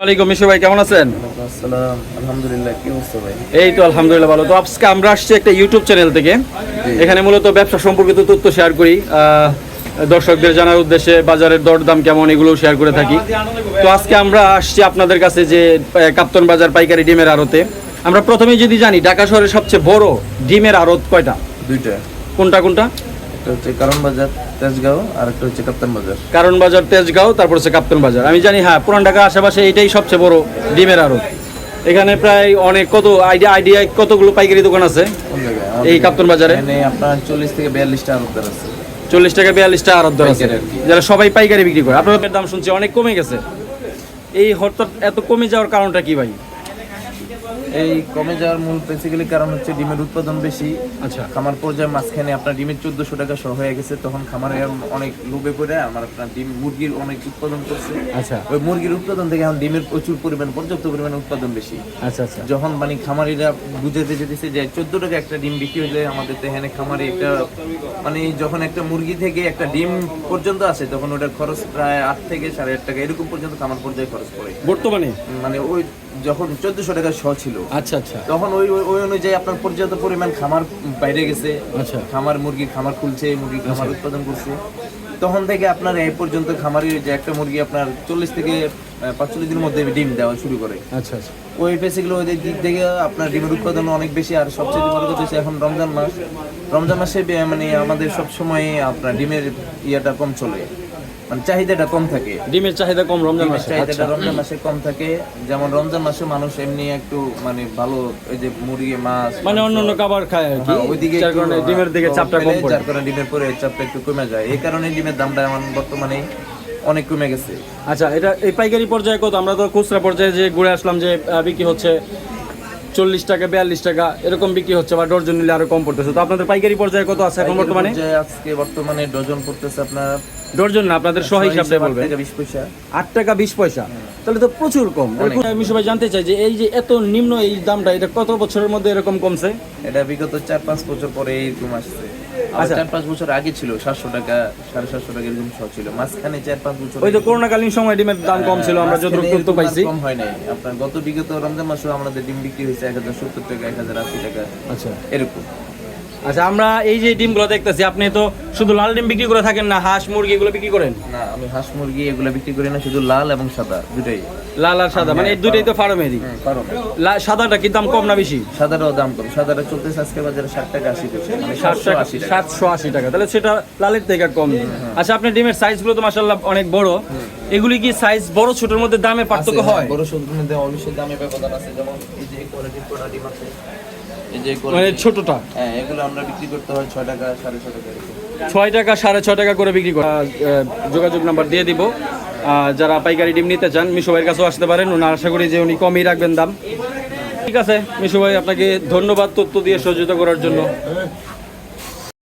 ওয়ালাইকুম মিশু ভাই কেমন আছেন? আসসালাম আলহামদুলিল্লাহ কি অবস্থা ভাই? এই তো আলহামদুলিল্লাহ ভালো। তো আজকে আমরা আসছি একটা ইউটিউব চ্যানেল থেকে। এখানে মূলত ব্যবসা সম্পর্কিত তথ্য শেয়ার করি। দর্শকদের জানার উদ্দেশ্যে বাজারের দরদাম কেমন এগুলো শেয়ার করে থাকি। তো আজকে আমরা আসছি আপনাদের কাছে যে কাপ্তন বাজার পাইকারি ডিমের আড়তে। আমরা প্রথমে যদি জানি ঢাকা শহরের সবচেয়ে বড় ডিমের আড়ত কয়টা? দুইটা। কোনটা কোনটা? একটা হচ্ছে কারণ বাজার তেজগাঁও আর একটা হচ্ছে কাপ্তান বাজার। কারণ বাজার তেজগাঁও তারপর হচ্ছে কাপ্তন বাজার। আমি জানি হ্যাঁ পুরান ঢাকা আশেপাশে এটাই সবচেয়ে বড় ডিমের আড়ত। এখানে প্রায় অনেক কত আইডিয়া আইডিয়া কতগুলো পাইকারি দোকান আছে এই কাপ্তন বাজারে? আপনার চল্লিশ থেকে বিয়াল্লিশটা আরবদার আছে। চল্লিশ টাকা বিয়াল্লিশ টাকা আড়ত দর আছে। আর। যারা সবাই পাইকারি বিক্রি করে। আপনাদের দাম শুনছি অনেক কমে গেছে। এই হঠাৎ এত কমে যাওয়ার কারণটা কি ভাই? এই কমে যাওয়ার মূল বেসিক্যালি কারণ হচ্ছে ডিমের উৎপাদন বেশি। আচ্ছা। খামার পর্যায়ে মাঝখানে আপনার ডিমের চোদ্দশো টাকা সহ হয়ে গেছে তখন খামারে অনেক লোভে পড়ে আমার আপনার ডিম মুরগির অনেক উৎপাদন করছে। আচ্ছা। ওই মুরগির উৎপাদন থেকে এখন ডিমের প্রচুর পরিমাণ পর্যাপ্ত পরিমাণে উৎপাদন বেশি। আচ্ছা আচ্ছা। যখন মানে খামারিরা বুঝাতে যেতেছে যে চোদ্দ টাকা একটা ডিম বিক্রি হলে আমাদের তো এখানে খামারে একটা মানে যখন একটা মুরগি থেকে একটা ডিম পর্যন্ত আসে তখন ওটার খরচ প্রায় আট থেকে সাড়ে আট টাকা এরকম পর্যন্ত খামার পর্যায়ে খরচ পড়ে। বর্তমানে? মানে ওই যখন চোদ্দশো টাকা শ ছিল আচ্ছা আচ্ছা। তখন ওই ওই- ওই অনুযায়ী আপনার পর্যাপ্ত পরিমাণ খামার বাইরে গেছে। আচ্ছা। খামার মুরগির খামার খুলছে মুরগি খামার উৎপাদন করছে। তখন থেকে আপনার এই পর্যন্ত খামারের যে একটা মুরগি আপনার চল্লিশ থেকে পাঁচচল্লিশ দিনের মধ্যে ডিম দেওয়া শুরু করে। আচ্ছা আচ্ছা। ওই বেসিক্যালি ওদের দিক থেকে আপনার ডিমের উৎপাদন অনেক বেশি আর সবচেয়ে বড় কথা হচ্ছে এখন রমজান মাস। রমজান মাসে মানে আমাদের সব সময় আপনার ডিমের ইয়েটা কম চলে। মানে চাহিদাটা কম থাকে। ডিমের চাহিদা কম রমজান মাসে। আচ্ছা। চাহিদাটা রমজান মাসে কম থাকে। যেমন রমজান মাসে মানুষ এমনি একটু মানে ভালো এই যে মুরগি মাছ মানে অন্য অন্য খাবার খায় আর কি হ্যাঁ, ওইদিকে যার কারণে ডিমের দিকে চাপটা কম পড়ে। যার কারণে ডিমের পরে চাপটা একটু কমে যায়। এই কারণে ডিমের দামটা এখন বর্তমানে অনেক কমে গেছে। আচ্ছা এটা এই পাইকারি পর্যায়ে কত? আমরা তো খুচরা পর্যায়ে যে ঘুরে আসলাম যে বিক্রি হচ্ছে চল্লিশ টাকা বিয়াল্লিশ টাকা এরকম বিক্রি হচ্ছে বা ডজন নিলে আরও কম পড়তেছে। তো আপনাদের পাইকারি পর্যায়ে কত আছে এখন বর্তমানে? আজকে বর্তমানে ডজন পড়তেছে আপনার ডর্জন না আপনাদের সহ হিসাবে বলবেন। বিশ পয়সা। আট টাকা বিশ পয়সা। তাহলে তো প্রচুর কম। আমি সবাই জানতে চাই যে এই যে এত নিম্ন এই দামটা এটা কত বছরের মধ্যে এরকম কমছে? এটা বিগত চার পাঁচ বছর পরে এরকম আসছে। আর আচ্ছা। চার পাঁচ বছর আগে ছিল সাতশো টাকা সাড়ে সাতশো টাকা এরকম সহ ছিল। মাঝখানে চার পাঁচ বছর ওই তো করোনাকালীন সময় ডিমের দাম কম ছিল আমরা যতটুকু মাঝখানে তথ্য পাইছি। কম হয় নাই। আপনার গত বিগত রমজান মাসেও আমাদের ডিম বিক্রি হয়েছে এক হাজার সত্তর টাকা এক হাজার আশি টাকা আচ্ছা। এরকম। আচ্ছা আমরা এই যে ডিমগুলো দেখতেছি আপনি তো শুধু লাল ডিম বিক্রি করে থাকেন না হাঁস মুরগি এগুলো বিক্রি করেন? না আমি হাঁস মুরগি এগুলো বিক্রি করি না শুধু লাল এবং সাদা দুটাই। লাল আর সাদা মানে এই দুইটাই তো ফার্মেরই লা- সাদাটা কি দাম কম না বেশি? সাদাটাও দাম কম। সাদাটা চলতেছে আজকে বাজারে ষাট টাকা আশি মানে সাতশো টাকা আশি সাতশো আশি টাকা। তাহলে সেটা লালের থেকে কম। আচ্ছা আপনার ডিমের সাইজগুলো তো মাসাল্লাহ অনেক বড়। এগুলি কি সাইজ বড় ছোটর মধ্যে দামে পার্থক্য হয় বড় মধ্যে অবশ্যই দামে ব্যবধান আছে। যেমন এই যে কোয়ালিটির আছে এই যে মানে ছোটটা? হ্যাঁ এগুলো আমরা বিক্রি করতে হয় ছয় টাকা সাড়ে ছয় টাকা ছয় টাকা সাড়ে ছয় টাকা করে বিক্রি করে যোগাযোগ নাম্বার দিয়ে দিব। যারা পাইকারি ডিম নিতে চান, মিশু ভাইয়ের কাছেও আসতে পারেন। ওনার আশা করি যে উনি কমই রাখবেন দাম। ঠিক আছে, মিশু ভাই, আপনাকে ধন্যবাদ তথ্য দিয়ে সহযোগিতা করার জন্য।